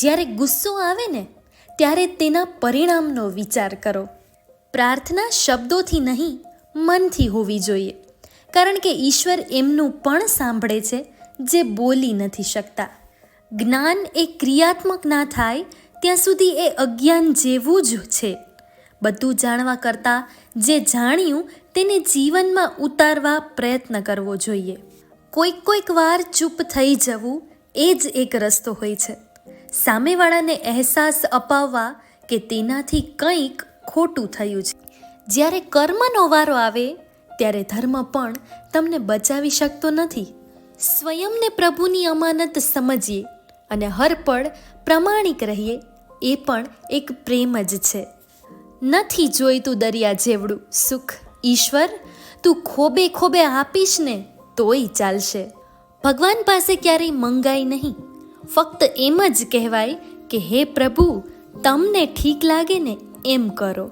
જ્યારે ગુસ્સો આવે ને, ત્યારે તેના પરિણામનો વિચાર કરો. પ્રાર્થના શબ્દોથી નહીં, મનથી હોવી જોઈએ. કારણ કે ઈશ્વર એમનું પણ સાંભળે છે, જે બોલી નથી શકતા. જ્ઞાન એ ક્રિયાત્મક ના થાય, ત્યાં સુધી એ અજ્ઞાન જેવું જ છે. બધું જાણવા કરતાં જે જાણ્યું, તેને જીવનમાં ઉતારવા પ્રયત્ન કરવો જોઈએ. કોઈક કોઈક વાર ચૂપ થઈ જવું, એ જ એક રસ્તો હોય છે. સામેવાળાને અહેસાસ અપાવવા કે તેનાથી કંઈક ખોટું થયું છે. જ્યારે કર્મનો વારો આવે, ત્યારે ધર્મ પણ તમને બચાવી શકતો નથી. સ્વયંને પ્રભુની અમાનત સમજીએ અને હરપળ પ્રમાણિક રહીએ, એ પણ એક પ્રેમ જ છે. નથી જોઈતું દરિયા જેવડું સુખ. ઈશ્વર, તું ખોબે ખોબે આપીશ ને, તોય ચાલશે. ભગવાન પાસે ક્યારેય મંગાય નહીં. ફક્ત એમ જ કહેવાય કે હે પ્રભુ તમને ઠીક લાગે ને એમ કરો.